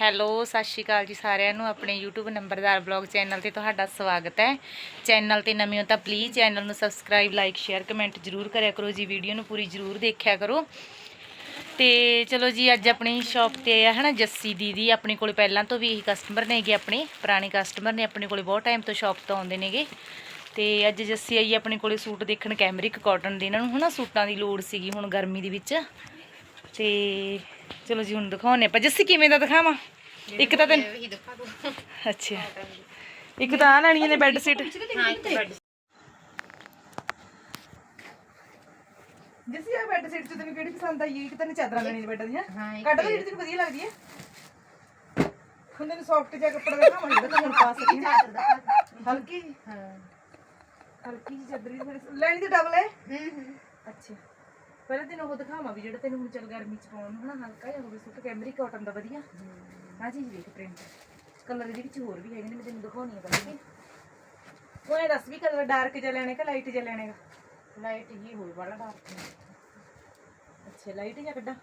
Hello, ਸਤਿ ਸ਼੍ਰੀ ਅਕਾਲ ਜੀ ਸਾਰਿਆਂ ਨੂੰ। ਆਪਣੇ YouTube ਨੰਬਰਦਾਰ ਬਲੌਗ ਚੈਨਲ ਤੇ ਤੁਹਾਡਾ ਸਵਾਗਤ ਹੈ। ਚੈਨਲ ਤੇ ਨਵੇਂ ਹੋ ਤਾਂ ਪਲੀਜ਼ ਚੈਨਲ ਨੂੰ ਸਬਸਕ੍ਰਾਈਬ ਲਾਈਕ ਸ਼ੇਅਰ ਕਮੈਂਟ ਜਰੂਰ ਕਰਿਆ ਕਰੋ ਜੀ। ਵੀਡੀਓ ਨੂੰ ਪੂਰੀ ਜਰੂਰ ਦੇਖਿਆ ਕਰੋ। ਤੇ ਚਲੋ ਜੀ, ਅੱਜ ਆਪਣੀ ਸ਼ਾਪ ਤੇ ਆ, ਹਨਾ, ਜੱਸੀ ਦੀਦੀ। ਆਪਣੇ ਕੋਲ ਪਹਿਲਾਂ ਤੋਂ ਵੀ ਇਹੀ ਕਸਟਮਰ ਨੇਗੇ ਆਪਣੇ। ਪੁਰਾਣੇ ਕਸਟਮਰ ਨੇ ਆਪਣੇ ਕੋਲੇ ਬਹੁਤ ਟਾਈਮ ਤੋਂ ਸ਼ਾਪ ਤੋਂ ਆਉਂਦੇ ਨੇਗੇ। ਤੇ ਅੱਜ ਜੱਸੀ ਆਈ ਆਪਣੇ ਕੋਲੇ ਸੂਟ ਦੇਖਣ ਕੈਮਰਿਕ ਕਾਟਨ ਦੇ। ਇਹਨਾਂ ਨੂੰ, ਹਨਾ, ਸੂਟਾਂ ਦੀ ਲੋੜ ਸੀਗੀ ਹੁਣ ਗਰਮੀ ਦੇ ਵਿੱਚ। ਤੇ ਚਲੋ ਜੀ ਹੁਣ ਦਿਖਾਉਣੇ ਆਪਾਂ ਜੱਸੀ ਕਿਵੇਂ ਦਾ ਦਿਖਾਵਾਂ? ਇੱਕ ਤਾਂ ਤੈਨੂੰ ਅੱਛਾ। ਇੱਕ ਤਾਂ ਆ ਲੈਣੀਆਂ ਨੇ ਬੈੱਡ ਸੀਟ ਹਾਂ ਇੱਕ ਬੈੱਡ ਜੱਸੀ ਆ ਬੈੱਡ ਸੀਟ ਚ ਤੈਨੂੰ ਕਿਹੜੀ ਪਸੰਦ ਆਈ? ਇੱਕ ਤੈਨੂੰ ਚਾਦਰਾਂ ਲੈਣੀਆਂ ਬੈੱਡ ਦੀਆਂ। ਹਾਂ, ਇੱਕ ਕੱਢ ਲੈ ਜਿਹੜੀ ਤੈਨੂੰ ਵਧੀਆ ਲੱਗਦੀ ਹੈ। ਹੁਣ ਤੈਨੂੰ ਸੌਫਟ ਜਿਹਾ ਕੱਪੜਾ ਦਿਖਾਵਾਂ ਜਿਹੜਾ ਤੂੰ ਹੁਣ ਪਾ ਸਕੀ ਹਲਕੀ ਹਾਂ। ਹਲਕੀ ਜਿਹੀ ਚਾਦਰ ਵੀ ਲੈਣੀ ਤੇ ਡਬਲ ਹੈ। ਹੂੰ ਹੂੰ। ਅੱਛਾ। ਪਹਿਲਾਂ ਤੈਨੂੰ ਉਹ ਦਿਖਾਵਾਂ ਵੀ ਜਿਹੜਾ ਤੈਨੂੰ ਹੁਣ ਚੱਲ ਗਰਮੀ ਚ ਪਾਉਣ ਨੂੰ ਹਨਾ ਹਲਕਾ ਜਿਹਾ ਹੋਵੇ ਸੂਟ ਕੈਮਰੀ ਕਾਟਨ ਦਾ ਵਧੀਆ। ਆ ਚੀਜ਼ ਦੇਖ ਪ੍ਰਿੰਟ ਕਲਰ ਇਹਦੇ ਵਿੱਚ ਹੋਰ ਵੀ ਹੈਗੇ ਨੇ ਮੈਂ ਤੈਨੂੰ ਦਿਖਾਉਣੀ ਆ ਪਹਿਲਾਂ। ਉਹ ਇਹ ਦੱਸ ਵੀ ਕਲਰ ਡਾਰਕ ਜਿਹਾ ਲੈਣੇ ਕਿ ਲਾਈਟ ਜਿਹਾ ਲੈਣੇਗਾ ਲਾਈਟ ਹੀ ਹੋਈ ਵਾਲਾ ਡਾਰਕ ਅੱਛਾ ਲਾਈਟ ਜਿਹਾ ਕੱਢਾਂ।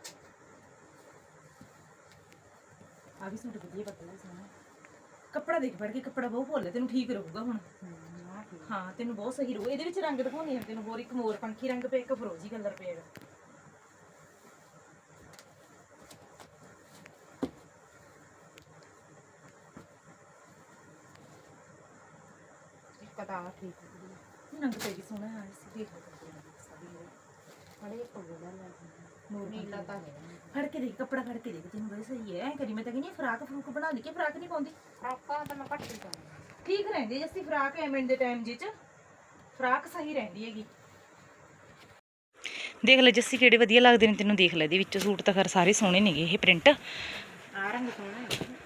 ਆ ਵੀ ਸੂਟ ਵਧੀਆ ਪਤਲਾ ਸੋਹਣਾ। ਕੱਪੜਾ ਦੇਖ ਫੜ ਕੇ ਕੱਪੜਾ ਬਹੁਤ ਭੋਲੇ ਤੈਨੂੰ ਠੀਕ ਰਹੂਗਾ ਹੁਣ। ਹਾਂ ਤੈਨੂੰ ਬਹੁਤ ਸਹੀ ਰਹੂ। ਇਹਦੇ ਵਿੱਚ ਰੰਗ ਦਿਖਾਉਣੀ ਆ ਤੈਨੂੰ ਹੋਰ ਇੱਕ ਮੋਰ ਪੰਖੀ ਰੰਗ ਪਿਆ ਇੱਕ ਫਰੋਜੀ ਕਲਰ ਤਾਂ ਆਹ ਠੀਕ ਹੈ। ਰੰਗ ਤੇ ਵੀ ਸੋਹਣਾ ਹੈ ਇਸ ਦੇਖ ਲਓ। ਕੱਪੜੇ ਦਾ ਸਭੀ ਨੂੰ। ਬੜੇ ਕੋਗੜਾ ਲੱਗ ਮੋਰ ਨੀਲਾ ਤਾਂ ਹੈ ਫੜ ਕੇ ਦੇਖ ਕੱਪੜਾ ਫੜ ਕੇ ਦੇਖ ਤੈਨੂੰ ਬਈ ਸਹੀ ਹੈ ਐ ਕਰੀ ਮੈਂ ਤਾਂ ਕਹਿੰਦੀ ਹਾਂ, ਫਰਾਕ ਫਰੂਕ ਬਣਾ ਲਈ ਕਿ ਫਰਾਕ ਨਹੀਂ ਪਾਉਂਦੀ? ਫਰਾਕਾਂ ਤਾਂ ਮੈਂ ਘੱਟ ਹੀ ਪਾਉਂਦੀ। ਠੀਕ ਰਹਿੰਦੀ ਹੈ ਜੱਸੀ ਫਰਾਕ ਐਮੈਂਟ ਦੇ ਟਾਈਮ ਜਿਚ ਫਰਾਕ ਸਹੀ ਰਹਿੰਦੀ ਹੈਗੀ। ਦੇਖ ਲੈ ਜੱਸੀ ਕਿਹੜੇ ਵਧੀਆ ਲੱਗਦੇ ਨੇ ਤੈਨੂੰ ਦੇਖ ਲੈ ਇਹਦੇ ਵਿੱਚ ਸੂਟ ਤਾਂ ਖਰ ਸਾਰੇ ਸੋਹਣੇ ਨੇਗੇ ਇਹ ਪ੍ਰਿੰਟ ਆ ਰੰਗ ਸੋਹਣਾ ਹੈ।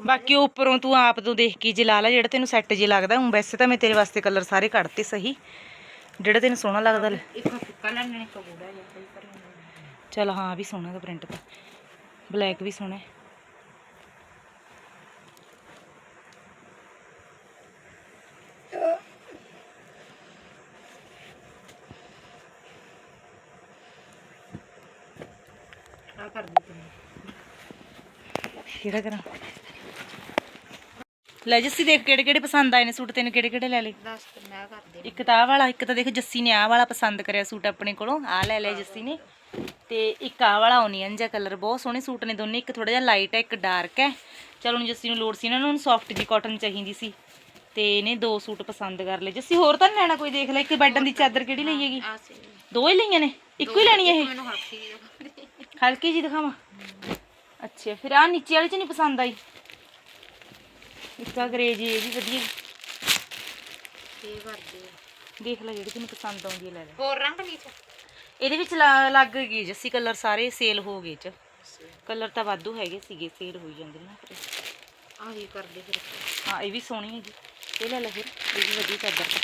ਬਾਕੀ ਉੱਪਰੋਂ ਤੂੰ ਆਪ ਤੋਂ ਦੇਖ ਕੇ ਜੇ ਲਾ ਲੈ ਜਿਹੜਾ ਤੈਨੂੰ ਸੈੱਟ ਜੇ ਲੱਗਦਾ ਹੁਣ ਵੈਸੇ ਤਾਂ ਮੈਂ ਤੇਰੇ ਵਾਸਤੇ ਕਲਰ ਸਾਰੇ ਕੱਢਤੇ ਸਹੀ। ਜਿਹੜਾ ਤੈਨੂੰ ਸੋਹਣਾ ਲੱਗਦਾ ਲੈ। ਇੱਕ ਫਿੱਕਾ ਲੈਣੇ ਚਲ ਹਾਂ ਵੀ ਸੋਹਣਾ ਦਾ ਪ੍ਰਿੰਟ ਤਾਂ। ਬਲੈਕ ਵੀ ਸੋਹਣਾ ਆ ਕਰ ਕਿਹੜਾ ਕਰਾਂ? ਲੈ ਜੱਸੀ ਦੇਖ ਕਿਹੜੇ ਕਿਹੜੇ ਪਸੰਦ ਆਏ ਨੇ ਸੂਟ ਤੈਨੂੰ ਕਿਹੜੇ ਕਿਹੜੇ ਲੈ ਲਏ? ਦੱਸ ਤੇ ਮੈਂ ਕਰ ਦੇ ਇੱਕ ਤਾਂ ਆਹ ਵਾਲਾ ਇੱਕ ਤਾਂ ਦੇਖ ਜੱਸੀ ਨੇ ਆਹ ਵਾਲਾ ਪਸੰਦ ਕਰਿਆ ਸੂਟ ਆਪਣੇ ਕੋਲੋਂ ਆਹ ਲੈ ਲਿਆ ਜੱਸੀ ਨੇ। ਤੇ ਇੱਕ ਆਹ ਵਾਲਾ ਓਨੀਅਨ ਜਿਹਾ ਕਲਰ ਬਹੁਤ ਸੋਹਣੇ ਸੂਟ ਨੇ ਦੋਨੇ ਇੱਕ ਥੋੜਾ ਜਿਹਾ ਲਾਈਟ ਹੈ ਇੱਕ ਡਾਰਕ ਹੈ ਚਲ ਹੁਣ ਜੱਸੀ ਨੂੰ ਲੋੜ ਸੀ ਇਹਨਾਂ ਨੂੰ ਸੌਫਟ ਜੀ ਕਾਟਨ ਚਾਹੀਦੀ ਸੀ। ਤੇ ਇਹਨੇ ਦੋ ਸੂਟ ਪਸੰਦ ਕਰ ਲਏ। ਜੱਸੀ ਹੋਰ ਤਾਂ ਨੀ ਲੈਣਾ ਕੋਈ ਦੇਖ ਲੈ ਇੱਕ ਬੈਡਨ ਦੀ ਚਾਦਰ ਕਿਹੜੀ ਲਈ ਹੈਗੀ? ਆ ਸੀ। ਦੋ ਹੀ ਲਈਆਂ ਨੇ ਇੱਕੋ ਹੀ ਲੈਣੀ ਹੈ ਇਹ? ਮੈਨੂੰ ਹਲਕੀ ਜੀ ਦਿਖਾਵਾਂ? ਅੱਛਾ ਫਿਰ ਆ ਨੀਚੇ ਵਾਲੀ ਚ ਨਹੀਂ ਪਸੰਦ ਆਈ? ਇੱਕ ਆ ਗਰੇ ਜੀ ਇਹ ਵੀ ਵਧੀਆ ਕੀ ਕਰਦੇ ਦੇਖ ਲੈ ਜਿਹੜੀ ਤੈਨੂੰ ਪਸੰਦ ਆਉਂਦੀ ਹੈ ਲੈ ਲੈ। ਹੋਰ ਰੰਗ ਨਹੀਂ ਚ ਇਹਦੇ ਵਿੱਚ ਲਾ- ਲੱਗ ਗਈ ਜੱਸੀ ਕਲਰ ਸਾਰੇ ਸੇਲ ਹੋ ਗਏ ਚ। ਕਲਰ ਤਾਂ ਵਾਧੂ ਹੈਗੇ ਸੀਗੇ ਸੇਲ ਹੋਈ ਜਾਂਦੇ ਨੇ ਨਾ ਫਿਰ। ਆ ਹੀ ਕਰਦੇ ਫਿਰ। ਹਾਂ ਇਹ ਵੀ ਸੋਹਣੀ ਹੈਗੀ। ਇਹ ਲੈ ਲੈ ਫਿਰ ਇਹ ਵੀ ਵਧੀਆ ਚਾਦਰ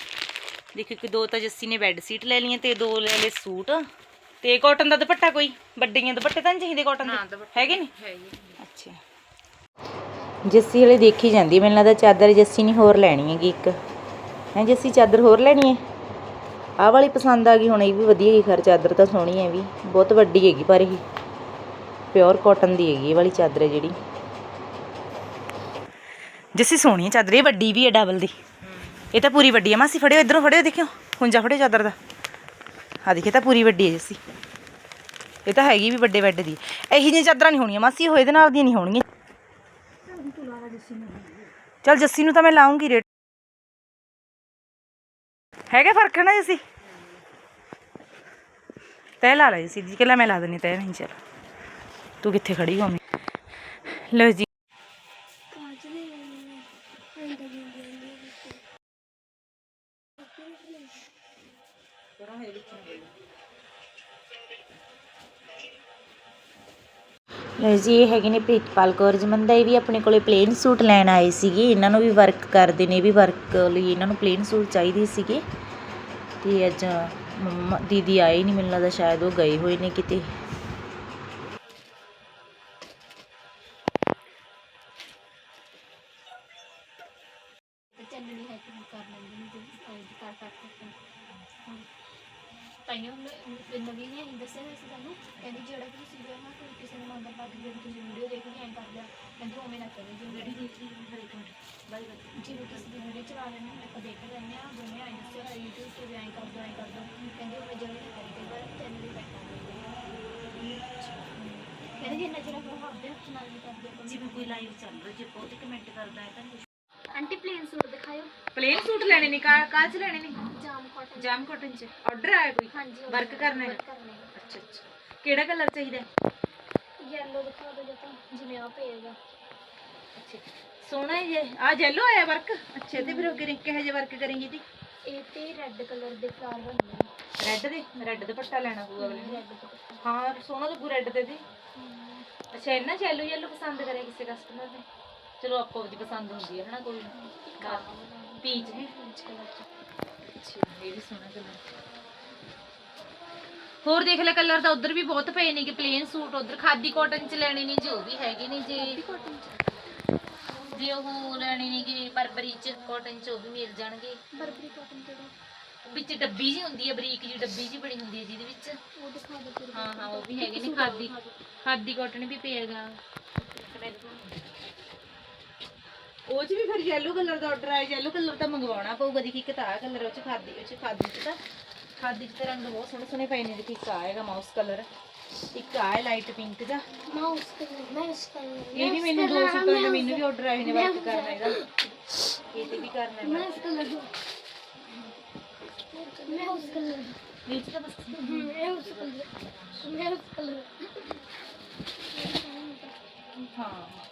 ਦੇਖੋ ਕਿ ਦੋ ਤਾਂ ਜੱਸੀ ਨੇ ਬੈੱਡ ਸੀਟ ਲੈ ਲਈਆਂ ਤੇ ਦੋ ਲੈ ਲਏ ਸੂਟ। ਤੇ ਕਾਟਨ ਦਾ ਦੁਪੱਟਾ ਕੋਈ? ਵੱਡੀਆਂ ਦੁਪੱਟੇ ਤਾਂ ਨਹੀਂ ਚਾਹੀਦੇ ਕਾਟਨ ਦੇ? ਹੈਗੇ ਨੇ? ਹੈ ਜੀ ਅੱਛਾ। ਜੱਸੀ ਵਾਲੇ ਦੇਖੀ ਜਾਂਦੀ ਮੈਨੂੰ ਲੱਗਦਾ ਚਾਦਰ ਜੱਸੀ ਨਹੀਂ ਹੋਰ ਲੈਣੀ ਹੈਗੀ ਇੱਕ। ਹੈ ਜੱਸੀ, ਚਾਦਰ ਹੋਰ ਲੈਣੀ ਹੈ? ਆਹ ਵਾਲੀ ਪਸੰਦ ਆ ਗਈ, ਹੁਣ ਇਹ ਵੀ ਵਧੀਆ ਹੈਗੀ ਖਰ, ਚਾਦਰ ਤਾਂ ਸੋਹਣੀ ਹੈ ਵੀ। ਬਹੁਤ ਵੱਡੀ ਹੈਗੀ ਪਰ ਇਹ। ਪਿਓਰ ਕਾਟਨ ਦੀ ਹੈਗੀ ਇਹ ਵਾਲੀ ਚਾਦਰ ਹੈ ਜਿਹੜੀ। ਜੱਸੀ ਸੋਹਣੀ ਹੈ ਚਾਦਰ, ਇਹ ਵੱਡੀ ਵੀ ਹੈ ਡਬਲ ਦੀ। ਇਹ ਤਾਂ ਪੂਰੀ ਵੱਡੀ ਹੈ। ਮਾਸੀ ਫੜਿਓ, ਇਧਰੋਂ ਫੜਿਓ, ਦੇਖਿਓ। ਹੁੰਜਾ ਫੜਿਓ ਚਾਦਰ ਦਾ। ਆ ਦੇਖੇ ਤਾਂ ਪੂਰੀ ਵੱਡੀ ਹੈ ਜੱਸੀ। ਇਹ ਤਾਂ ਹੈਗੀ ਵੀ ਵੱਡੇ ਬੈੱਡ ਦੀ। ਇਹੀ ਜਿਹੀਆਂ ਚਾਦਰਾਂ ਨਹੀਂ ਹੋਣੀਆਂ। ਮਾਸੀ ਉਹ ਇਹਦੇ ਨਾਲ ਦੀਆਂ ਨਹੀਂ ਹੋਣਗੀਆਂ। ਚਲ ਜੱਸੀ ਨੂੰ ਤਾਂ ਮੈਂ ਲਾਉਂਗੀ ਰੇਟ। ਹੈਗਾ ਫ਼ਰਕ ਨਾ ਜੱਸੀ? ਤੈ ਲਾ ਲੈ ਜੱਸੀ ਜੀ ਕਿ ਲੈ ਮੈਂ ਲਾ ਦਨੀ ਤੈ ਨਹੀਂ ਚਲ। ਤੂੰ ਕਿੱਥੇ ਖੜੀ ਹੋਵੇਂ ਲਓ ਜੀ। ਲਓ ਜੀ, ਇਹ ਹੈਗੇ ਨੇ ਪ੍ਰੀਤਪਾਲ ਕੌਰ ਜਮੰਦਾ ਇਹ ਵੀ ਆਪਣੇ ਕੋਲੇ ਪਲੇਨ ਸੂਟ ਲੈਣ ਆਏ ਸੀਗੇ। ਇਹਨਾਂ ਨੂੰ ਵੀ ਵਰਕ ਕਰਦੇ ਨੇ ਵੀ ਵਰਕ ਲਈ ਇਹਨਾਂ ਨੂੰ ਪਲੇਨ ਸੂਟ ਚਾਹੀਦੇ ਸੀਗੇ। ਤੇ ਅੱਜ, ਮੰਮਾ, ਦੀਦੀ ਆਏ ਨਹੀਂ ਮੈਨੂੰ ਲੱਗਦਾ ਸ਼ਾਇਦ ਉਹ ਗਏ ਹੋਏ ਨੇ ਕਿਤੇ। ਤਾਈਓ ਨਵੀਂ ਨੇ ਦੱਸਿਆ ਹੋਇਆ ਸੀ ਤੁਹਾਨੂੰ ਕਹਿੰਦੀ ਜਿਹੜਾ ਵੀ ਤੁਸੀਂ ਜਿਹੜਾ ਨਾ ਕੋਈ ਕਿਸੇ ਨੂੰ ਮੰਗਣ ਲੱਗ ਜੇ ਤੁਸੀਂ ਵੀਡੀਓ ਦੇਖ ਲਈ ਐਂ ਕਰ ਲਿਆ ਕਹਿੰਦੀ ਉਵੇਂ ਨਾ ਕਰੋ ਜਿਵੇਂ ਵੀਡੀਓ ਦੇਖ ਲਈ ਹਰ ਮਿੰਟ ਬਾਈ। ਜਿਵੇਂ ਕਿਸੇ ਦੀ ਵੀਡੀਓ ਚਲਾ ਰਹੇ ਨੇ ਆਪਾਂ ਦੇਖ ਲੈਂਦੇ ਆ ਜਿਵੇਂ ਐਂ ਦੱਸਿਆ ਹੋਇਆ YouTube ਤੇ ਵੀ ਐਂ ਕਰ ਦੋ ਐਂ ਕਰ ਦੋ ਕਹਿੰਦੀ ਉਵੇਂ ਜਿਵੇਂ ਨਾ ਕਰੀ ਕਈ ਵਾਰ ਚੈਨਲ ਹੀ ਬੈਠਾ ਕਹਿੰਦੀ ਜਿੰਨਾ ਚਿਰ ਆਪਾਂ ਆਪਦੇ ਹੱਥ ਨਾਲ ਨਹੀਂ ਕਰਦੇ ਜਿਵੇਂ ਕੋਈ ਲਾਈਵ ਚੱਲ ਰਿਹਾ ਜੇ ਬਹੁਤ ਕਮੈਂਟ ਕਰਦਾ ਹੈ ਤਾਂ ਆਂਟੀ ਪਲੇਨ ਸੂਟ ਦਿਖਾਓ ਪਲੇਨ ਸੂਟ ਲੈਣੇ ਨੇ ਕਾ ਕਾਹ ਚ ਲੈਣੇ ਨੇ ਜਾਮ ਕਾਟਨ ਜਾਮ ਕਾਟਨ ਚ। ਆਰਡਰ ਆਇਆ ਕੋਈ? ਹਾਂਜੀ Work ਕਰਨਾ ਹੈ? ਅੱਛਾ ਅੱਛਾ। ਕਿਹੜਾ ਕਲਰ ਚਾਹੀਦਾ? ਯੈਲੋ ਦਿਖਾ ਦਿਓ ਜਾਂ ਜਿਵੇਂ ਆ ਪਏਗਾ ਅੱਛਾ। ਸੋਹਣਾ ਹੈ ਜੇ ਆ ਜੈਲੋ ਆਇਆ ਵਰਕ ਅੱਛਾ ਤੇ ਫਿਰ ਉਹ ਕਿਹੜੇ ਕਿਹੋ ਜਿਹਾ ਵਰਕ ਕਰੇਂਗੀ ਤੀ ਇਹ ਤੇ ਰੈੱਡ ਕਲਰ ਦੇ ਫਲਾਵਰ ਬਣਨੇ ਨੇ। ਰੈੱਡ ਦੇ? ਰੈੱਡ ਦੁਪੱਟਾ ਲੈਣਾ ਪਊਗਾ ਅਗਲੇ ਦੇ ਹਾਂ ਸੋਹਣਾ ਲੱਗੂ ਰੈੱਡ ਤੇ। ਦੀ ਅੱਛਾ ਇਹਨਾਂ ਯੈਲੋ ਯੈਲੋ ਪਸੰਦ ਕਰੇ ਕਿਸੇ ਕਸਟਮਰ ਨੇ? ਚਲੋ ਆਪੋ ਦੀ ਪਸੰਦ ਹੁੰਦੀ ਹੈ ਹਨਾ ਕੋਈ ਪੀਚ ਹੈ। ਅੱਛਾ ਇਹ ਵੀ ਸੋਹਣਾ ਕਲਰ ਹੋਰ ਦੇਖ ਲੈ ਕਲਰ ਤਾਂ ਉਧਰ ਵੀ ਬਹੁਤ ਪਏ ਨੇ ਕਿ ਪਲੇਨ ਸੂਟ ਉਧਰ ਖਾਦੀ ਕਾਟਨ ਚ ਲੈਣੇ ਨੇ ਜੀ ਉਹ ਵੀ ਹੈਗੇ ਨੇ ਜੀ। ਕਾਟਨ ਚ। ਜੇ ਉਹ ਲੈਣੇ ਨੇ ਕਿ ਪਰਬਰੀ ਚ ਕਾਟਨ ਚ ਉਹ ਵੀ ਮਿਲ ਜਾਣਗੇ। ਬਰਬਰੀ ਕਾਟਨ ਕਿਹੜਾ? ਵਿੱਚ ਡੱਬੀ ਜੀ ਹੁੰਦੀ ਹੈ ਬਰੀਕ ਜੀ ਡੱਬੀ ਜੀ ਬਣੀ ਹੁੰਦੀ ਹੈ ਜਿਹਦੇ ਵਿੱਚ। ਉਹ ਦਿਖਾ ਦਿਓ ਫਿਰ। ਹਾਂ ਹਾਂ ਉਹ ਵੀ ਹੈਗੇ ਨੇ ਖਾਦੀ ਖਾਦੀ ਕਾਟਨ ਵੀ ਪਏਗਾ। ਉਹ ਚ ਵੀ ਫਿਰ ਯੈਲੋ ਕਲਰ ਦਾ ਆਰਡਰ ਆਇਆ ਯੈਲੋ ਕਲਰ ਤਾਂ ਮੰਗਵਾਉਣਾ ਪਊਗਾ ਦੇਖੀ ਇੱਕ ਤਾਂ ਕਲਰ ਉਹ ਚ ਖਾਦੀ ਉਹ ਚ ਖਾਦੀ ਚ ਤਾਂ ਖਾਦੀ ਚ ਤਾਂ ਰੰਗ ਬਹੁਤ ਸੋਹਣੇ ਸੋਹਣੇ ਪਏ ਨੇ ਦੇਖੀ ਇੱਕ ਆਹ ਹੈਗਾ ਮਾਊਸ ਕਲਰ ਇੱਕ ਹੈ ਲਾਈਟ ਪਿੰਕ ਦਾ ਮਾਊਸ ਕਲਰ ਮਾਊਸ ਕਲਰ ਇਹ ਵੀ ਮੈਨੂੰ ਦੋ ਸੂਟਾਂ ਦਾ ਮੈਨੂੰ ਵੀ ਆਰਡਰ ਆਏ ਨੇ ਵਰਕ ਕਰਨਾ ਇਹਦਾ। ਇਹ ਤੇ ਵੀ ਕਰਨਾ ਹੈ ਮਾਊਸ ਕਲਰ ਮਾਊਸ ਕਲਰ ਵਿੱਚ ਤਾਂ ਬਸ ਮਾਊਸ ਕਲਰ ਮਾਊਸ ਕਲਰ ਹਾਂ।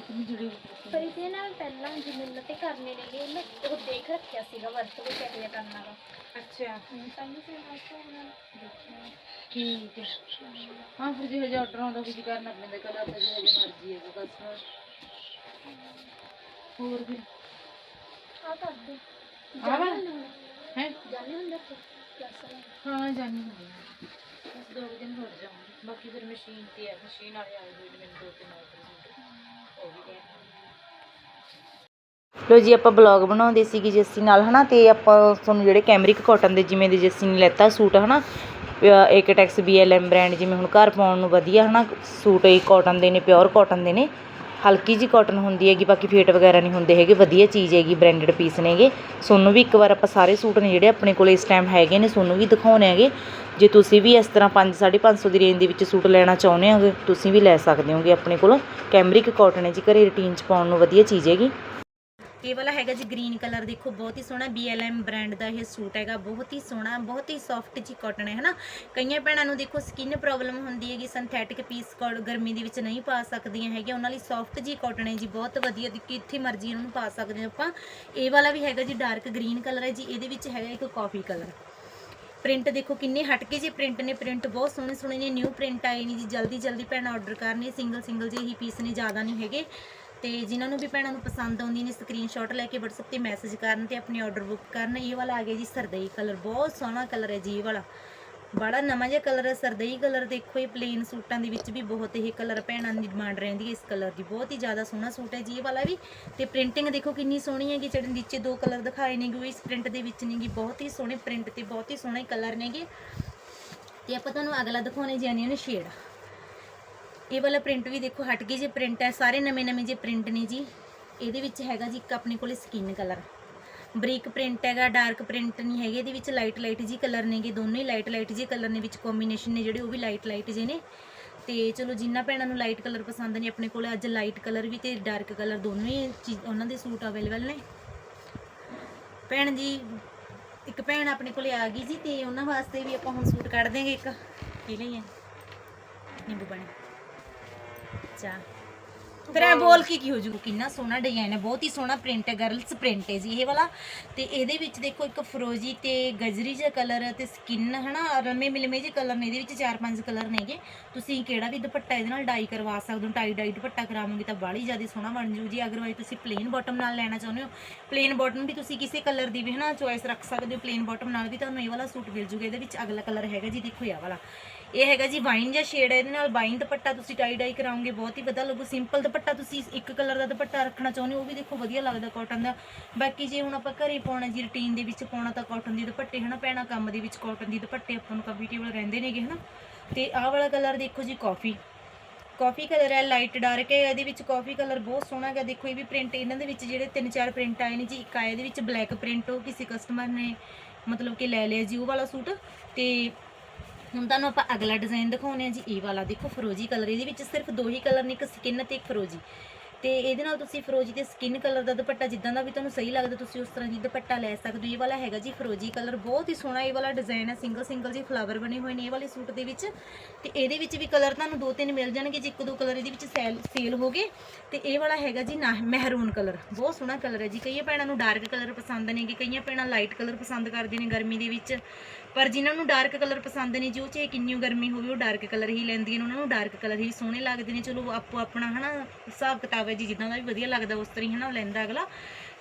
ਪਰ ਇਸੇ ਨਾਲ ਪਹਿਲਾਂ ਜਿਵੇਂ ਤੇ ਕਰਨੇ ਨੇਗੇ ਮੈਂ ਉਹ ਦੇਖ ਰੱਖਿਆ ਸੀਗਾ ਵਰਕ ਵੀ ਕਿਹੋ ਜਿਹਾ ਕਰਨਾ ਵਾ ਅੱਛਾ। ਤਾਂ ਹੀ ਫਿਰ ਮੈਂ ਉਹਨਾਂ ਦੇਖਿਆ। ਠੀਕ ਹੈ ਹਾਂ ਫਿਰ ਜਿਹੋ ਜਿਹਾ ਆਰਡਰ ਆਉਂਦਾ ਕੁਝ ਕਰਨਾ ਪੈਂਦਾ ਕਲਰ ਤਾਂ ਜਿਹੋ ਜਿਹਾ ਮਰਜ਼ੀ ਹੈ ਕਸਟਮਰ ਹੋਰ ਵੀ ਆ ਕਰ ਦੇ ਆਹ ਵਾ? ਹੈ? ਜਾਣੇ ਹੁੰਦੇ ਕਲਾਸ ਹਾਂ ਜਾਣੀ ਹੁੰਦੀ ਬਸ ਦੋ ਕੁ ਦਿਨ ਹੋਰ ਜਾਊਂਗੀ ਬਾਕੀ ਫਿਰ ਮਸ਼ੀਨ ਤੇ ਹੈ ਮਸ਼ੀਨ ਵਾਲੇ ਆਏ ਹੋਏ ਨੇ ਮੈਨੂੰ ਦੋ ਤਿੰਨ ਆਰਡਰ ਕਹਿ ਲੋ ਜੀ, ਆਪਾਂ ਬਲੌਗ ਬਣਾਉਂਦੇ ਸੀਗੇ ਜੱਸੀ ਨਾਲ, ਹਨਾ? ਤੇ ਆਪਾਂ ਤੁਹਾਨੂੰ ਜਿਹੜੇ ਕੈਮਰਿਕ ਕਾਟਨ ਦੇ ਜਿਵੇਂ ਦੇ ਜੱਸੀ ਨੇ ਲੈਤਾ ਸੂਟ, ਹਨਾ? ਏਕਟੈਕਸ ਬੀਐਲਐਮ ਬ੍ਰਾਂਡ ਜਿਵੇਂ ਹੁਣ ਘਰ ਪਾਉਣ ਨੂੰ ਵਧੀਆ, ਹਨਾ? ਸੂਟ ਇਹ ਕਾਟਨ ਦੇ ਨੇ ਪਿਓਰ ਕਾਟਨ ਦੇ ਨੇ। ਹਲਕੀ ਜਿਹੀ ਕੋਟਨ ਹੁੰਦੀ ਹੈਗੀ, ਬਾਕੀ ਫੇਟ ਵਗੈਰਾ ਨਹੀਂ ਹੁੰਦੇ ਹੈਗੇ, ਵਧੀਆ ਚੀਜ਼ ਹੈਗੀ ਬ੍ਰਾਂਡਡ ਪੀਸ ਨੇਗੇ। ਤੁਹਾਨੂੰ ਵੀ ਇੱਕ ਵਾਰ ਆਪਾਂ ਸਾਰੇ ਸੂਟ ਨੇ ਜਿਹੜੇ ਆਪਣੇ ਕੋਲ ਇਸ ਟਾਈਮ ਹੈਗੇ ਨੇ ਤੁਹਾਨੂੰ ਵੀ ਦਿਖਾਉਣੇ ਹੈਗੇ। ਜੇ ਤੁਸੀਂ ਵੀ ਇਸ ਤਰ੍ਹਾਂ 5 550 ਦੀ ਰੇਂਜ ਦੇ ਵਿੱਚ ਸੂਟ ਲੈਣਾ ਚਾਹੁੰਦੇ ਹੋਗੇ, ਤੁਸੀਂ ਵੀ ਲੈ ਸਕਦੇ ਹੋਗੇ ਆਪਣੇ ਕੋਲ। ਕੈਮਰਿਕ ਕਾਟਨ ਹੈ ਜੀ, ਘਰੇ ਰੂਟੀਨ 'ਚ ਪਾਉਣ ਨੂੰ ਵਧੀਆ ਚੀਜ਼ ਹੈਗੀ। ਇਹ ਵਾਲਾ ਹੈਗਾ ਜੀ ਗ੍ਰੀਨ ਕਲਰ, ਦੇਖੋ ਬਹੁਤ ਹੀ ਸੋਹਣਾ BLM ਬ੍ਰਾਂਡ ਦਾ ਇਹ ਸੂਟ ਹੈਗਾ, ਬਹੁਤ ਹੀ ਸੋਹਣਾ, ਬਹੁਤ ਹੀ ਸੌਫਟ ਜੀ ਕਾਟਨ ਹੈ, ਹਨਾ? ਕਈਆਂ ਭੈਣਾਂ ਨੂੰ ਦੇਖੋ ਸਕਿਨ ਪ੍ਰੋਬਲਮ ਹੁੰਦੀ ਹੈਗੀ ਸਿੰਥੈਟਿਕ ਪੀਸ ਗਰਮੀ ਦੇ ਵਿੱਚ ਨਹੀਂ ਪਾ ਸਕਦੀਆਂ ਹੈਗੀਆਂ, ਉਹਨਾਂ ਲਈ ਸੌਫਟ ਜੀ ਕਾਟਨ ਹੈ ਜੀ, ਬਹੁਤ ਵਧੀਆ ਦੀ ਕਿੱਥੇ ਮਰਜ਼ੀ ਉਹਨਾਂ ਨੂੰ ਪਾ ਸਕਦੇ ਹੋ ਆਪਾਂ। ਇਹ ਵਾਲਾ ਵੀ ਹੈਗਾ ਜੀ ਡਾਰਕ ਗ੍ਰੀਨ ਕਲਰ ਹੈ ਜੀ, ਇਹਦੇ ਵਿੱਚ ਹੈਗਾ ਇੱਕ ਕਾਫੀ ਕਲਰ ਪ੍ਰਿੰਟ ਦੇਖੋ ਕਿੰਨੇ ਹਟਕੇ ਜੇ ਪ੍ਰਿੰਟ ਨੇ ਪ੍ਰਿੰਟ ਬਹੁਤ ਸੋਹਣੇ ਸੋਹਣੇ ਨੇ ਨਿਊ ਪ੍ਰਿੰਟ ਆਏ ਨੇ ਜੀ ਜਲਦੀ ਜਲਦੀ ਭੈਣਾਂ ਆਰਡਰ ਕਰਨੇ ਸਿੰਗਲ ਸਿੰਗਲ ਜਿਹੇ ਹੀ ਪੀਸ ਨੇ, ਜ਼ਿਆਦਾ ਨਹੀਂ ਹੈਗੇ। ਤੇ ਜਿਨ੍ਹਾਂ ਨੂੰ ਵੀ ਭੈਣਾਂ ਨੂੰ ਪਸੰਦ ਆਉਂਦੀ ਨੇ ਸਕਰੀਨਸ਼ਾਟ ਲੈ ਕੇ WhatsApp ਤੇ ਮੈਸੇਜ ਕਰਨ ਤੇ ਆਪਣੇ ਆਰਡਰ ਬੁੱਕ ਕਰਨ, ਇਹ ਵਾਲਾ ਆ ਗਿਆ ਜੀ ਸਰਦਈ ਕਲਰ ਬਹੁਤ ਸੋਹਣਾ ਕਲਰ ਹੈ ਜੀ ਇਹ ਵਾਲਾ। ਬੜਾ ਨਵਾਂ ਜਿਹਾ ਕਲਰ ਹੈ, ਸਰਦਈ ਕਲਰ ਦੇਖੋ, ਇਹ ਪਲੇਨ ਸੂਟਾਂ ਦੇ ਵਿੱਚ ਵੀ ਬਹੁਤ ਇਹ ਕਲਰ ਭੈਣਾਂ ਦੀ ਡਿਮਾਂਡ ਰਹਿੰਦੀ ਹੈ, ਇਸ ਕਲਰ ਦੀ। ਬਹੁਤ ਹੀ ਜ਼ਿਆਦਾ ਸੋਹਣਾ ਸੂਟ ਹੈ ਜੀ ਇਹ ਵਾਲਾ ਵੀ। ਤੇ ਪ੍ਰਿੰਟਿੰਗ ਦੇਖੋ ਕਿੰਨੀ ਸੋਹਣੀ ਹੈ ਕਿ ਜਿਹੜੇ ਨੀਚੇ ਦੋ ਕਲਰ ਦਿਖਾਏ ਨੇਗੇ ਉਹ ਇਸ ਪ੍ਰਿੰਟ ਦੇ ਵਿੱਚ ਨੇਗੀ ਬਹੁਤ ਹੀ ਸੋਹਣੇ ਪ੍ਰਿੰਟ ਤੇ ਬਹੁਤ ਹੀ ਸੋਹਣੇ ਕਲਰ ਨੇਗੇ ਤੇ ਆਪਾਂ ਤੁਹਾਨੂੰ ਅਗਲਾ ਦਿਖਾਉਣੇ ਜਾਣੀ ਨੇ ਸ਼ੇਡ ਇਹ ਵਾਲਾ ਪ੍ਰਿੰਟ ਵੀ ਦੇਖੋ, ਹਟ ਗਈ ਜੇ ਪ੍ਰਿੰਟ ਹੈ, ਸਾਰੇ ਨਵੇਂ ਨਵੇਂ ਜੇ ਪ੍ਰਿੰਟ ਨੇ ਜੀ। ਇਹਦੇ ਵਿੱਚ ਹੈਗਾ ਜੀ ਇੱਕ ਆਪਣੇ ਕੋਲੇ ਸਕਿਨ ਕਲਰ ਬਰੀਕ ਪ੍ਰਿੰਟ ਹੈਗਾ ਡਾਰਕ ਪ੍ਰਿੰਟ ਨਹੀਂ ਹੈਗੇ, ਇਹਦੇ ਵਿੱਚ ਲਾਈਟ ਲਾਈਟ ਜੀ ਕਲਰ ਨੇਗੇ, ਦੋਨੋਂ ਹੀ ਲਾਈਟ ਲਾਈਟ ਜੀ ਕਲਰ ਨੇ, ਵਿੱਚ ਕੰਬੀਨੇਸ਼ਨ ਨੇ ਜਿਹੜੇ, ਉਹ ਵੀ ਲਾਈਟ ਲਾਈਟ ਜੇ ਨੇ। ਤੇ ਚਲੋ, ਜਿੰਨਾ ਭੈਣਾਂ ਨੂੰ ਲਾਈਟ ਕਲਰ ਪਸੰਦ ਨੇ, ਆਪਣੇ ਕੋਲੇ ਅੱਜ ਲਾਈਟ ਕਲਰ ਵੀ ਤੇ ਡਾਰਕ ਕਲਰ ਦੋਨੋਂ ਹੀ ਚੀਜ਼, ਉਹਨਾਂ ਦੇ ਸੂਟ ਅਵੇਲੇਬਲ ਨੇ। ਭੈਣ ਜੀ, ਇੱਕ ਭੈਣ ਆਪਣੇ ਕੋਲੇ ਆ ਗਈ ਜੀ, ਤੇ ਉਹਨਾਂ ਵਾਸਤੇ ਵੀ ਆਪਾਂ ਹੁਣ ਸੂਟ ਕੱਢ ਦੇਂਗੇ ਇੱਕ। ਕੀ ਲਈਏ ਨਿੰਬੂ ਪਾਣੀ। ਅੱਛਾ ਫਿਰ ਇਹ ਬੋਲ ਕੇ ਕੀ ਹੋ ਜੂ ਕਿੰਨਾ ਸੋਹਣਾ ਡਿਜ਼ਾਈਨ ਹੈ, ਬਹੁਤ ਹੀ ਸੋਹਣਾ ਪ੍ਰਿੰਟ ਹੈ ਗਰਲਸ ਪ੍ਰਿੰਟ ਹੈ ਜੀ ਇਹ ਵਾਲਾ। ਤੇ ਇਹਦੇ ਵਿੱਚ ਦੇਖੋ, ਇੱਕ ਫਰੋਜੀ ਤੇ ਗਜਰੀ ਜਿਹਾ ਕਲਰ ਤੇ ਸਕਿਨ ਹਨਾ, ਰਮੇ ਮਿਲਮੇ ਜਿਹੇ ਕਲਰ ਨੇ, ਇਹਦੇ ਵਿੱਚ ਚਾਰ ਪੰਜ ਕਲਰ ਨੇਗੇ। ਤੁਸੀਂ ਕਿਹੜਾ ਵੀ ਦੁਪੱਟਾ ਇਹਦੇ ਨਾਲ ਡਾਈ ਕਰਵਾ ਸਕਦੇ ਹੋ ਟਾਈ ਡਾਈ ਦੁਪੱਟਾ ਕਰਾਵੋਗੇ ਤਾਂ ਬਾਹਲੀ ਜ਼ਿਆਦਾ ਸੋਹਣਾ ਬਣ ਜੂ ਜੀ। ਅਗਰਵਾਈਜ਼ ਤੁਸੀਂ ਪਲੇਨ ਬਾਟਮ ਨਾਲ ਲੈਣਾ ਚਾਹੁੰਦੇ ਹੋ ਪਲੇਨ ਬਾਟਮ ਵੀ ਤੁਸੀਂ ਕਿਸੇ ਕਲਰ ਦੀ ਵੀ ਹਨਾ ਚੋਇਸ ਰੱਖ ਸਕਦੇ ਹੋ ਪਲੇਨ ਬਾਟਮ ਨਾਲ ਵੀ ਤੁਹਾਨੂੰ ਇਹ ਵਾਲਾ ਸੂਟ ਮਿਲ ਜੂਗਾ ਇਹਦੇ ਵਿੱਚ ਅਗਲਾ ਕਲਰ ਹੈਗਾ ਜੀ, ਦੇਖੋ ਇਹ ਵਾਲਾ। ਇਹ ਹੈਗਾ ਜੀ ਵਾਈਨ ਜਿਹਾ ਸ਼ੇਡ ਹੈ, ਇਹਦੇ ਨਾਲ ਵਾਈਨ ਦੁਪੱਟਾ ਤੁਸੀਂ ਟਾਈ ਡਾਈ ਕਰਾਉਂਗੇ ਬਹੁਤ ਹੀ ਵਧੀਆ ਲੱਗੂ ਸਿੰਪਲ ਦੁਪੱਟਾ ਦੁਪੱਟਾ ਤੁਸੀਂ ਇੱਕ ਕਲਰ ਦਾ ਦੁਪੱਟਾ ਰੱਖਣਾ ਚਾਹੁੰਦੇ ਹੋ, ਉਹ ਵੀ ਦੇਖੋ ਵਧੀਆ ਲੱਗਦਾ ਕਾਟਨ ਦਾ। ਬਾਕੀ ਜੇ ਹੁਣ ਆਪਾਂ ਘਰੇ ਪਾਉਣਾ ਜੀ ਰੁਟੀਨ ਦੇ ਵਿੱਚ ਪਾਉਣਾ ਤਾਂ ਕਾਟਨ ਦੀ ਦੁਪੱਟੇ ਹਨਾ ਪੈਣਾ ਕੰਮ ਦੇ ਵਿੱਚ ਕਾਟਨ ਦੀ ਦੁਪੱਟੇ ਆਪਾਂ ਨੂੰ ਕੰਫਰਟੇਬਲ ਰਹਿੰਦੇ ਨੇਗੇ ਹਨਾ। ਤੇ ਆਹ ਵਾਲਾ ਕਲਰ ਦੇਖੋ ਜੀ ਕਾਫੀ ਕਾਫੀ ਕਲਰ ਹੈ ਲਾਈਟ ਡਾਰਕ ਹੈ, ਇਹਦੇ ਵਿੱਚ ਕਾਫੀ ਕਲਰ ਬਹੁਤ ਸੋਹਣਾ ਹੈਗਾ। ਦੇਖੋ ਇਹ ਵੀ ਪ੍ਰਿੰਟ ਇਹਨਾਂ ਦੇ ਵਿੱਚ ਜਿਹੜੇ ਤਿੰਨ ਚਾਰ ਪ੍ਰਿੰਟ ਆਏ ਨੇ ਜੀ, ਇੱਕ ਆਇਆ ਇਹਦੇ ਵਿੱਚ ਬਲੈਕ ਪ੍ਰਿੰਟ ਉਹ ਕਿਸੇ ਕਸਟਮਰ ਨੇ ਮਤਲਬ ਕਿ ਲੈ ਲਿਆ ਜੀ, ਉਹ ਵਾਲਾ ਸੂਟ। ਤੇ ਹੁਣ ਤੁਹਾਨੂੰ ਆਪਾਂ ਅਗਲਾ ਡਿਜ਼ਾਈਨ ਦਿਖਾਉਂਦੇ ਹਾਂ ਜੀ, ਇਹ ਵਾਲਾ ਦੇਖੋ ਫਰੋਜੀ ਕਲਰ ਇਹਦੇ ਵਿੱਚ ਸਿਰਫ ਦੋ ਹੀ ਕਲਰ ਨੇ, ਇੱਕ ਸਕਿਨ ਤੇ ਇੱਕ ਫਰੋਜੀ। ਤੇ ਇਹਦੇ ਨਾਲ ਤੁਸੀਂ ਫਰੋਜੀ ਤੇ ਸਕਿਨ ਕਲਰ ਦਾ ਦੁਪੱਟਾ ਜਿੱਦਾਂ ਦਾ ਵੀ ਤੁਹਾਨੂੰ ਸਹੀ ਲੱਗਦਾ, ਤੁਸੀਂ ਉਸ ਤਰ੍ਹਾਂ ਦੀ ਦੁਪੱਟਾ ਲੈ ਸਕਦੇ ਹੋ। ਇਹ ਵਾਲਾ ਹੈਗਾ ਜੀ ਫਰੋਜੀ ਕਲਰ ਬਹੁਤ ਹੀ ਸੋਹਣਾ ਇਹ ਵਾਲਾ ਡਿਜ਼ਾਈਨ ਹੈ ਸਿੰਗਲ ਸਿੰਗਲ ਜੀ ਫਲਾਵਰ ਬਣੇ ਹੋਏ ਨੇ ਇਹ ਵਾਲੇ ਸੂਟ ਦੇ ਵਿੱਚ। ਤੇ ਇਹਦੇ ਵਿੱਚ ਵੀ ਕਲਰ ਤੁਹਾਨੂੰ ਦੋ ਤਿੰਨ ਮਿਲ ਜਾਣਗੇ, ਜੇ ਇੱਕ ਦੋ ਕਲਰ ਇਹਦੇ ਵਿੱਚ ਸੇਲ ਸੇਲ ਹੋ ਗਏ। ਤੇ ਇਹ ਵਾਲਾ ਹੈਗਾ ਜੀ ਨਾ ਮਹਿਰੂਨ ਕਲਰ ਬਹੁਤ ਸੋਹਣਾ ਕਲਰ ਹੈ ਜੀ। ਕਈਆਂ ਭੈਣਾਂ ਨੂੰ ਡਾਰਕ ਕਲਰ ਪਸੰਦ ਨੇਗੇ, ਕਈਆਂ ਭੈਣਾਂ ਲਾਈਟ ਕਲਰ ਪਸੰਦ ਕਰਦੇ ਨੇ ਗਰਮੀ ਦੇ ਵਿੱਚ। ਪਰ ਜਿਨ੍ਹਾਂ ਨੂੰ ਡਾਰਕ ਕਲਰ ਪਸੰਦ ਨੇ, ਜੀ ਉਹ ਚਾਹੇ ਕਿੰਨੀ ਗਰਮੀ ਹੋਵੇ, ਉਹ ਡਾਰਕ ਕਲਰ ਹੀ ਲੈਂਦੀਆਂ ਨੇ, ਉਹਨਾਂ ਨੂੰ ਡਾਰਕ ਕਲਰ ਹੀ ਸੋਹਣੇ ਲੱਗਦੇ ਨੇ। ਚਲੋ, ਆਪੋ ਆਪਣਾ ਹਨਾ, ਹਿਸਾਬ ਕਿਤਾਬ ਹੈ ਜੀ, ਜਿੱਦਾਂ ਦਾ ਵੀ ਵਧੀਆ ਲੱਗਦਾ, ਉਸ ਤਰ੍ਹਾਂ ਹੀ ਹਨਾ, ਉਹ ਲੈਂਦਾ ਅਗਲਾ।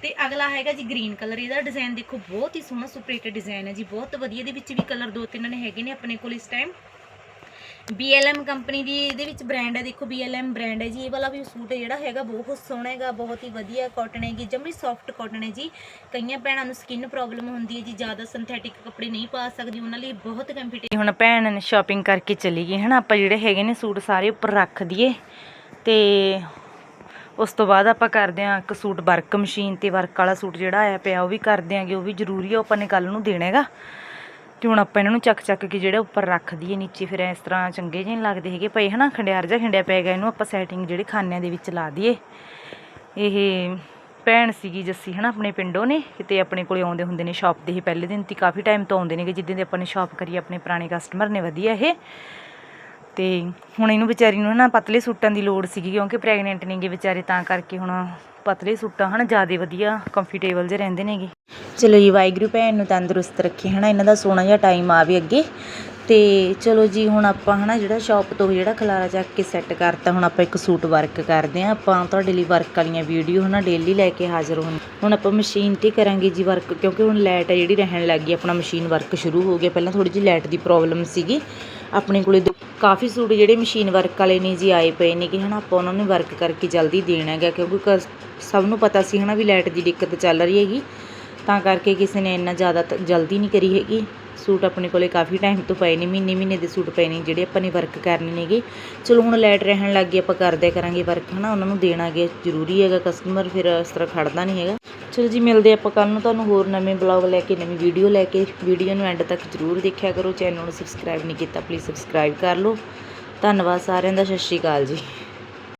ਤੇ ਅਗਲਾ ਹੈਗਾ ਜੀ ਗ੍ਰੀਨ ਕਲਰ, ਇਹਦਾ ਡਿਜ਼ਾਈਨ ਦੇਖੋ, ਬਹੁਤ ਹੀ ਸੋਹਣਾ ਸੁਪਰੇਟਡ ਡਿਜ਼ਾਈਨ ਹੈ ਜੀ, ਬਹੁਤ ਵਧੀਆ ਦੇ ਵਿੱਚ ਵੀ ਕਲਰ ਦੋ ਤਿੰਨ ਨੇ ਹੈਗੇ ਨੇ ਆਪਣੇ ਕੋਲ ਇਸ ਟਾਈਮ BLM ਕੰਪਨੀ ਦੀ, ਇਹਦੇ ਵਿੱਚ ਬ੍ਰਾਂਡ ਹੈ, ਦੇਖੋ BLM ਬ੍ਰਾਂਡ ਹੈ ਜੀ, ਇਹ ਵਾਲਾ ਵੀ ਸੂਟ ਜਿਹੜਾ ਹੈਗਾ, ਬਹੁਤ ਸੋਹਣਾ ਹੈਗਾ, ਬਹੁਤ ਹੀ ਵਧੀਆ ਕਾਟਨ ਹੈਗੀ, ਜਮੀ ਸੌਫਟ ਕਾਟਨ ਹੈ ਜੀ। ਕਈਆਂ ਭੈਣਾਂ ਨੂੰ ਸਕਿਨ ਪ੍ਰੋਬਲਮ ਹੁੰਦੀ ਹੈ ਜੀ, ਜ਼ਿਆਦਾ ਸਿੰਥੈਟਿਕ ਕੱਪੜੇ ਨਹੀਂ ਪਾ ਸਕਦੀ, ਉਹਨਾਂ ਲਈ ਬਹੁਤ ਕੰਫਰਟੇਬਲ ਹੁਣ ਭੈਣ ਨੇ ਸ਼ਾਪਿੰਗ ਕਰਕੇ ਚਲੀ ਗਈ, ਹਨਾ, ਆਪਾਂ ਜਿਹੜੇ ਹੈਗੇ ਨੇ ਸੂਟ ਸਾਰੇ ਉੱਪਰ ਰੱਖ ਦਈਏ, ਤੇ ਉਸ ਤੋਂ ਬਾਅਦ ਆਪਾਂ ਕਰਦੇ ਆਂ ਇੱਕ ਸੂਟ ਵਰਕ ਮਸ਼ੀਨ ਤੇ ਵਰਕ ਵਾਲਾ ਸੂਟ ਜਿਹੜਾ ਆਇਆ ਪਿਆ, ਉਹ ਵੀ ਕਰਦੇ ਦਿਆਂਗੇ, ਉਹ ਵੀ ਜ਼ਰੂਰੀ ਆ, ਉਹ ਆਪਾਂ ਨੇ ਕੱਲ ਨੂੰ ਦੇਣਾ ਹੈਗਾ। ਤੇ ਹੁਣ ਆਪਾਂ ਇਹਨਾਂ ਨੂੰ ਚੱਕ ਚੱਕ ਕੇ ਜਿਹੜਾ ਉੱਪਰ ਰੱਖ ਦਈਏ ਨੀਚੇ, ਫਿਰ ਇਸ ਤਰ੍ਹਾਂ ਚੰਗੇ ਜਿਹੇ ਨੀ ਲੱਗਦੇ ਹੈਗੇ, ਪਏ ਹਨਾ, ਖੰਡਿਆਰ ਜਿਹਾ ਖੰਡਿਆ ਪੈ ਗਿਆ ਇਹਨੂੰ, ਆਪਾਂ ਸੈਟਿੰਗ ਜਿਹੜੇ ਖਾਨਿਆਂ ਦੇ ਵਿੱਚ ਲਾ ਦਈਏ। ਇਹ ਭੈਣ ਸੀਗੀ ਜੱਸੀ ਹਨਾ, ਆਪਣੇ ਪਿੰਡੋਂ ਨੇ ਕਿਤੇ ਆਪਣੇ ਕੋਲੇ ਆਉਂਦੇ ਹੁੰਦੇ ਨੇ ਸ਼ਾਪ ਦੇ ਹੀ ਪਹਿਲੇ ਦਿਨ ਤੇ ਕਾਫੀ ਟਾਈਮ ਤੋਂ ਆਉਂਦੇ ਨੇਗੇ, ਜਿੱਦਾਂ ਦੇ ਆਪਾਂ ਨੇ ਸ਼ਾਪ ਕਰੀ, ਆਪਣੇ ਪੁਰਾਣੇ ਕਸਟਮਰ ਨੇ, ਵਧੀਆ ਇਹ। ਤੇ ਹੁਣ ਇਹਨੂੰ ਵਿਚਾਰੀ ਨੂੰ ਨਾ ਪਤਲੇ ਸੂਟਾਂ ਦੀ ਲੋੜ ਸੀਗੀ, ਕਿਉਂਕਿ ਪ੍ਰੈਗਨੈਂਟ ਨੇਗੇ ਵਿਚਾਰੇ, ਤਾਂ ਕਰਕੇ ਹੁਣ ਪਤਲੇ ਸੂਟਾਂ ਹਨਾ ਜ਼ਿਆਦਾ ਵਧੀਆ ਕੰਫਰਟੇਬਲ ਜਿਹੇ ਰਹਿੰਦੇ ਨੇਗੇ। ਚਲੋ ਜੀ, ਵਾਹਿਗੁਰੂ ਭੈਣ ਨੂੰ ਤੰਦਰੁਸਤ ਰੱਖੇ ਹਨਾ, ਇਹਨਾਂ ਦਾ ਸੋਹਣਾ ਜਿਹਾ ਟਾਈਮ ਆਵੇ ਅੱਗੇ। ਤੇ ਚਲੋ ਜੀ, ਹੁਣ ਆਪਾਂ ਹਨਾ ਜਿਹੜਾ ਸ਼ਾਪ ਤੋਂ ਜਿਹੜਾ ਖਲਾਰਾ ਚੱਕ ਕੇ ਸੈੱਟ ਕਰਤਾ, ਹੁਣ ਆਪਾਂ ਇੱਕ ਸੂਟ ਵਰਕ ਕਰਦੇ ਆਂ ਆਪਾਂ ਤੁਹਾਡੇ ਲਈ ਵਰਕ ਵਾਲੀਆਂ ਵੀਡੀਓ ਹਨਾ ਡੇਲੀ ਲੈ ਕੇ ਹਾਜ਼ਰ ਹੋਣ। ਹੁਣ ਆਪਾਂ ਮਸ਼ੀਨ ਤੇ ਕਰਾਂਗੇ ਜੀ ਵਰਕ ਕਿਉਂਕਿ ਹੁਣ ਲਾਈਟ ਆ ਜਿਹੜੀ ਰਹਿਣ ਲੱਗ ਗਈ, ਆਪਣਾ ਮਸ਼ੀਨ ਵਰਕ ਸ਼ੁਰੂ ਹੋ ਗਿਆ। ਪਹਿਲਾਂ ਥੋੜੀ ਜਿਹੀ ਲਾਈਟ ਦੀ ਪ੍ਰੋਬਲਮ ਸੀਗੀ। ਆਪਣੇ ਕੋਲੇ ਦੋ- ਕਾਫੀ ਸੂਟ ਜਿਹੜੇ ਮਸ਼ੀਨ ਵਰਕ ਵਾਲੇ ਨੇ ਜੀ ਆਏ ਪਏ ਨੇ ਕਿ ਹਨਾ, ਆਪਾਂ ਉਹਨਾਂ ਨੂੰ ਵਰਕ ਕਰਕੇ ਜਲਦੀ ਦੇਣਾ ਹੈਗਾ, ਕਿਉਂਕਿ ਕਸ- ਸਭ ਨੂੰ ਪਤਾ ਸੀ ਹਨਾ ਵੀ ਲਾਈਟ ਦੀ ਦਿੱਕਤ ਚੱਲ ਰਹੀ ਹੈਗੀ। ਤਾਂ ਕਰਕੇ ਕਿਸੇ ਨੇ ਇੰਨਾ ਜ਼ਿਆਦਾ ਤ- ਜਲਦੀ ਨਹੀਂ ਕਰੀ ਹੈਗੀ। ਸੂਟ ਆਪਣੇ ਕੋਲੇ ਕਾਫੀ ਟਾਈਮ ਤੋਂ ਪਏ ਨੇ ਮਹੀਨੇ ਮਹੀਨੇ ਦੇ ਸੂਟ ਪਏ ਨੇ ਜਿਹੜੇ ਆਪਾਂ ਨੇ ਵਰਕ ਕਰਨੇ ਨੇਗੇ। ਚਲੋ ਹੁਣ ਲਾਈਟ ਰਹਿਣ ਲੱਗ ਗਈ, ਆਪਾਂ ਕਰਦੇ ਕਰਾਂਗੇ ਵਰਕ ਹਨਾ, ਉਹਨਾਂ ਨੂੰ ਦੇਣਾਗੇ ਜ਼ਰੂਰੀ ਹੈਗਾ ਕਸਟਮਰ ਫਿਰ ਇਸ ਤਰ੍ਹਾਂ ਖੜਦਾ ਨਹੀਂ ਹੈਗਾ। ਚਲੋ ਜੀ, ਮਿਲਦੇ ਆਪਾਂ ਕੱਲ ਨੂੰ ਤੁਹਾਨੂੰ ਹੋਰ ਨਵੇਂ ਬਲੌਗ ਲੈ ਕੇ, ਨਵੀਂ ਵੀਡੀਓ ਲੈ ਕੇ। ਵੀਡੀਓ ਨੂੰ ਐਂਡ ਤੱਕ ਜ਼ਰੂਰ ਦੇਖਿਆ ਕਰੋ। ਚੈਨਲ ਨੂੰ ਸਬਸਕ੍ਰਾਈਬ ਨਹੀਂ ਕੀਤਾ ਪਲੀਜ਼ ਸਬਸਕ੍ਰਾਈਬ ਕਰ ਲਓ। ਧੰਨਵਾਦ ਸਾਰਿਆਂ ਦਾ, ਸਤਿ ਸ਼੍ਰੀ ਅਕਾਲ ਜੀ।